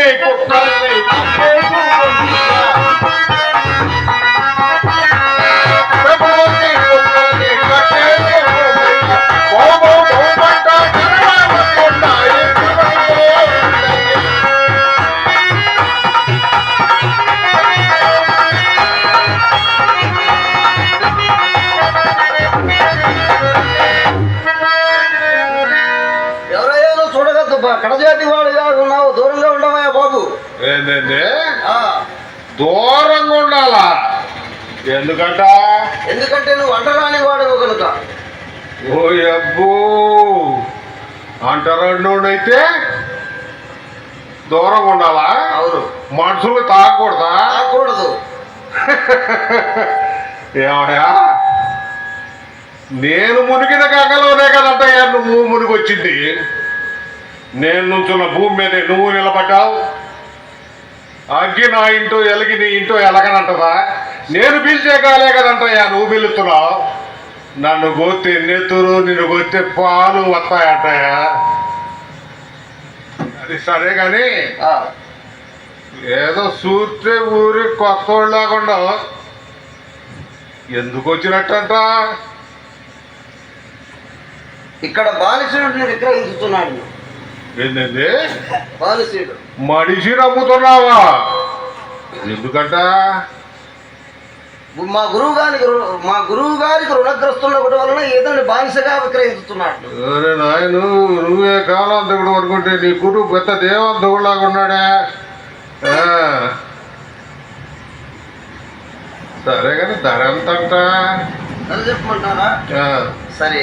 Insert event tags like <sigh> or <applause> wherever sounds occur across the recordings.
নেই কোথায় নেই ఏంటంటే ఆ, దూరంగా ఉండాలా? ఎందుకంట? ఎందుకంటే నువ్వు అంటరాని వాడవు కనుక. ఓ అబ్బో అంటారండోడైతే దూరంగా ఉండాలా? అవును. మనుషులు తాగకూడదా తాకూడదు. <laughs> ఏమయ్యా? నేను మునిగిన గంగలోనే కదంటయ్యా నువ్వు మునిగొచ్చింది. నేను నుంచున్న భూమి మీద నువ్వు నిలబడ్డావు. అగ్గి నా ఇంటో ఎలిగి నీ ఇంటో ఎలగనంటదా? నేను పిలిచే కాలే కదంటయ్యా నువ్వు పిలుస్తున్నావు. నన్ను గొత్తే నెత్తురు నిన్ను గొత్తే పాలు వస్తాయంటయ్యా. అది సరే కానీ ఏదో చూస్తే ఊరి కొత్త వాళ్ళు లేకుండా ఎందుకు వచ్చినట్టంట? ఇక్కడ బానిసుడిని విక్రయించుతున్నాడు ఏంటండి? మడిసి నమ్ముతున్నావా ఎందుకంట? మా గురువు గారికి మా గురువు గారికి రుణగ్రస్తులు ఒకటి వలన ఇతన్ని బానిసగా విక్రయించుతున్నాడు అరే నాయను నువ్వే కాలాంతకుడు అనుకుంటే నీ కుటుంబ పెద్ద దేవంతకుడులాగా ఉన్నాడే. సరే కానీ ధర ఎంతంట? అది చెప్పమంటారా. సరే.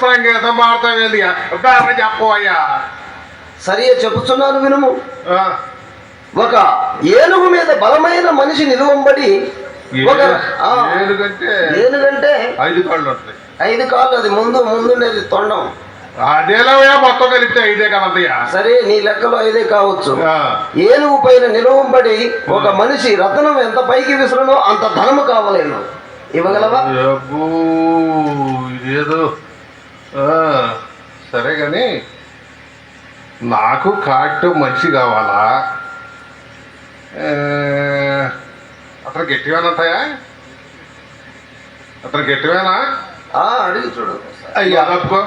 సంగీతం మారుతా వెళ్ళిగా ధర చెప్పోయా సరే చెప్పుచున్నాను వినుము. ఒక ఏనుగు మీద బలమైన మనిషి నిలువంబడి ఒక ఏనుగంటే ఐదు కాళ్ళు ఉంటాయి ఐదు కాళ్ళు అది ముందు ముందుండేది తొండం. మొత్తం కలిపితే ఐదే కదంతయ్యా సరే నీ లెక్కలో ఐదే కావచ్చు. ఏనుగు పైన నిలవంబడి ఒక మనిషి రత్నం ఎంత పైకి విసురునో అంత ధనము కావలేను ఇవ్వగలవా? ఇదేదో సరే కానీ నాకు కాటు మనిషి కావాలా? అతను గట్టివేనా ఉంటాయా అతను గట్టివేనా? అడిగి చూడు అయ్యా తప్పుకో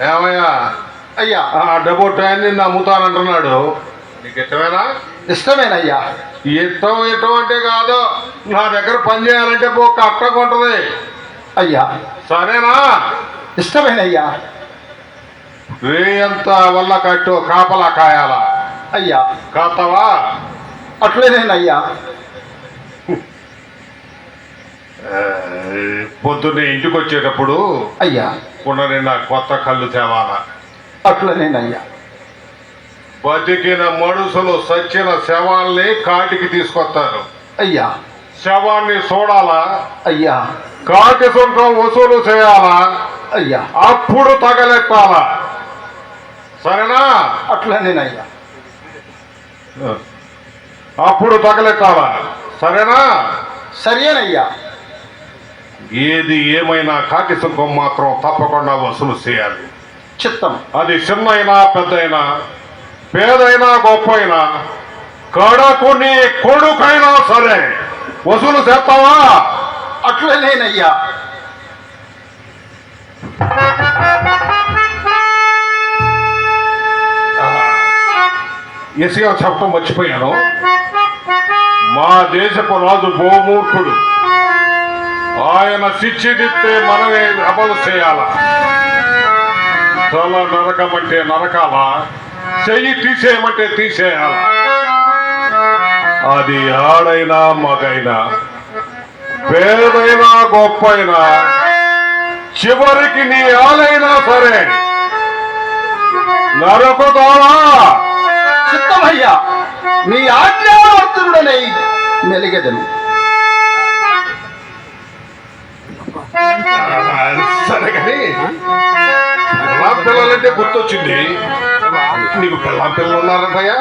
ఏమయ్యా? అయ్యా. ఆ అడ్డబొట్టాయని నిన్ను అమ్ముతానంటున్నాడు నీకు ఇష్టమేనా ఇష్టమేనయ్యా. ఇష్టం ఇష్టం అంటే కాదు. నా దగ్గర పని చేయాలంటే పో కట్టగా ఉంటుంది అయ్యా. సరేనా? ఇష్టమేనయ్యా. వేయంత వల్ల కట్టు కాపలా కాయాలా. అయ్యా. కాస్తావా అట్లేనేనయ్యా. పొద్దున్నే ఇంటికి వచ్చేటప్పుడు అయ్యా. ఉన్న నిన్న కొత్త కళ్ళు తేవాలా. అట్లనేనయ్యా. బతికిన మనుషులు సచ్చిన శవాల్ని కాటికి తీసుకొస్తారు అయ్యా. శవాన్ని చూడాలా అయ్యా. కాటి సుంకం వసూలు చేయాలా? అయ్యా. అప్పుడు తగలెట్టాలా సరేనా? అట్లనేనయ్యా. అప్పుడు తగలెట్టాలా సరేనా? సరేనయ్యా. ఏది ఏమైనా కాకి సుంకం మాత్రం తప్పకుండా వసూలు చేయాలి. చిత్తం. అది చిన్నైనా పెద్దయినా పేదైనా గొప్పైనా కడకు నీ కొడుకైనా సరే. వసూలు చేస్తావా? అట్లనేనయ్యా. ఎసిగా చెప్పడం మర్చిపోయాను. మా దేశపు రాజు గోమూర్ఖుడు. ఆయన శిక్షిదిస్తే మనమే అమలు చేయాల? తల నరకమంటే నరకాల? చెయ్యి తీసేయమంటే తీసేయాల? అది ఆడైనా మగైనా పేదైనా గొప్పైనా చివరికి నీ ఆలైనా సరే. నరకుతావా చిత్తమయ్యా నీ ఆజ్ఞావర్తుడనే మెలిగెదను. సరే కానీ పిల్లా పిల్లలంటే గుర్తొచ్చింది. నీకు పిల్లా పిల్లలు ఉన్నారంటయ్యా?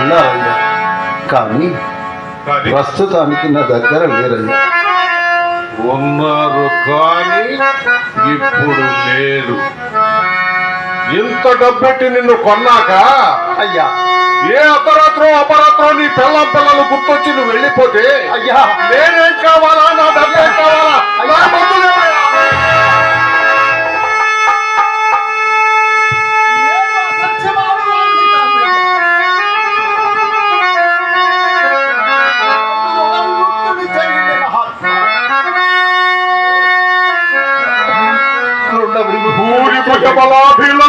ఉన్నారయ్యా కానీ ప్రస్తుతానికి నా దగ్గర లేరయ్యా ఉన్నారు కానీ ఇప్పుడు లేరు. ఇంత డబ్బెట్టి నిన్ను కొన్నాక అయ్యా. ఏ అర్ధరాత్రో అపరాత్రో నీ పిల్లం పిల్లలు గుర్తొచ్చి నువ్వు వెళ్ళిపోతే అయ్యా. నేనేం కావాలా? నా డబ్బేం కావాలా? నా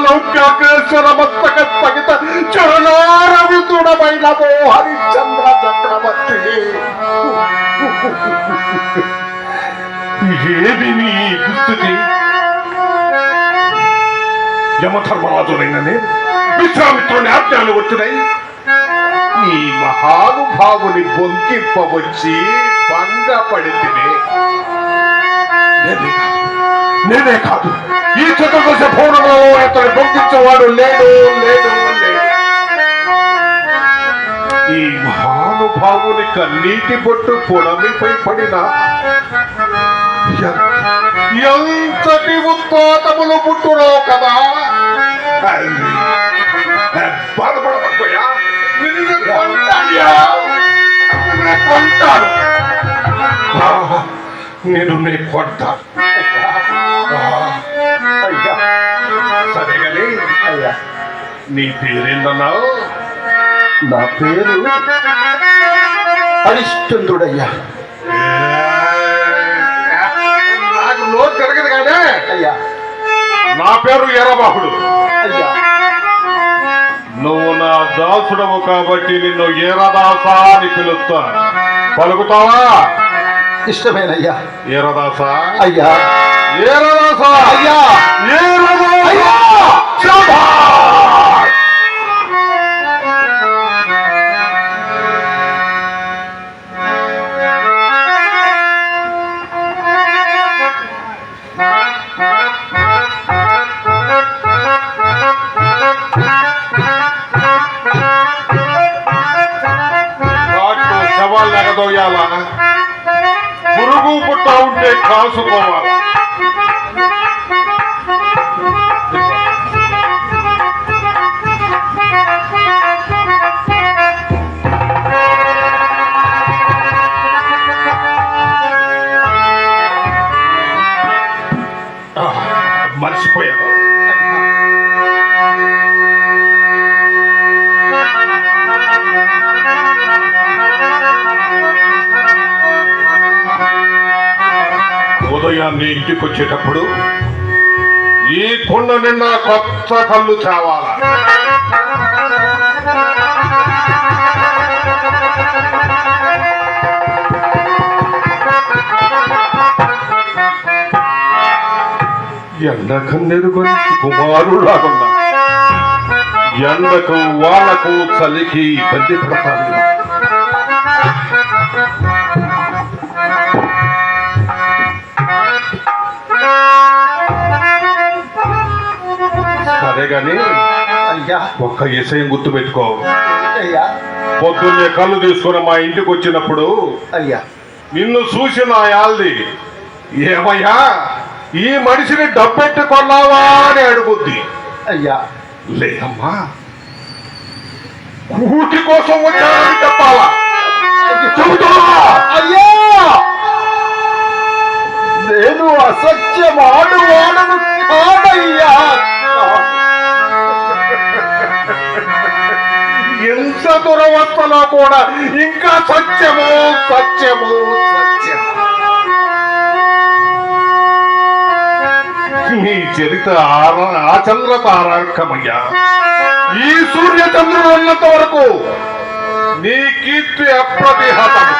సౌఖ్యాకర్షణమత్తక లౌక్యాగ్రేశ్వర స్థగిత చరణారవితుడమైన ఓ హరిశ్చంద్ర చక్రవర్తి ఏది నీ దుస్థితి? యమధర్మరాజునైన నేను విశ్వామిత్రుని ఆజ్ఞలు వచ్చినాయి ఈ మహానుభావుని బొంకింపవచ్చి భంగపడితినే నేనే కాదు. ఈ చతుర్దశ భవనంలో ఇతను బొంకించేవాడు లేడు లేడు ఈ మహానుభావుని కన్నీటి బొట్టు పొడమిపై పడిన ఎంతటి ఉత్పాతములు పుట్టురో కదా. అయ్యి. నిన్ను కొంటాయ్యా. కొంటాను. నేను నీ కొంటాను. అయ్యా. సరే కానీ అయ్యా. నీ పేరేందన్నావు? నా పేరు హరిశ్చంద్రుడయ్యా నాకు నోరు తిరగదు కానీ అయ్యా. నా పేరు ఎర్రబాహుడు అయ్యా. నువ్వు నా దాసుడవు కాబట్టి నిన్ను ఏరదాస అని పిలుస్తా పలుకుతావా? ఇష్టమేనయ్యా. ఏరదాస? అయ్యా. ఏరదాస అయ్యా ఏరదాస అయ్యా! శభాష్! కాట్లు శవాలు ఎగదోయాలా పురుగు పుట్ట ఉంటే కాసుకోవాలా ఉదయాన్నే ఇంటికి వచ్చేటప్పుడు ఈ కొండ నిండా కొత్త కళ్ళు చావాలా ఎండ కన్నెరుగని కుమారులాగున్నా. ఎండకు వాళ్ళకు చలికి ఇబ్బంది పడతాను గాని అయ్యా ఒక్క విషయం గుర్తు పెట్టుకో అయ్యా. పొద్దున్నే కళ్ళు తీసుకుని మా ఇంటికి వచ్చినప్పుడు అయ్యా. నిన్ను చూసి నా యాల్ది ఏమయ్యా ఈ మనిషిని డబ్బెట్టి కొన్నావా? అని అడుగుద్ది. అయ్యా. లేదమ్మా కూటి కోసం వచ్చానని చెప్పాలా? చెబుతావా? దురవస్థలో కూడా ఇంకా సత్యము సత్యము సత్యము. నీ చరిత్ర ఆచంద్ర తారాంకమయ్యా ఈ సూర్యచంద్రుడు ఉన్నంత వరకు నీ కీర్తి అప్రతిహతము.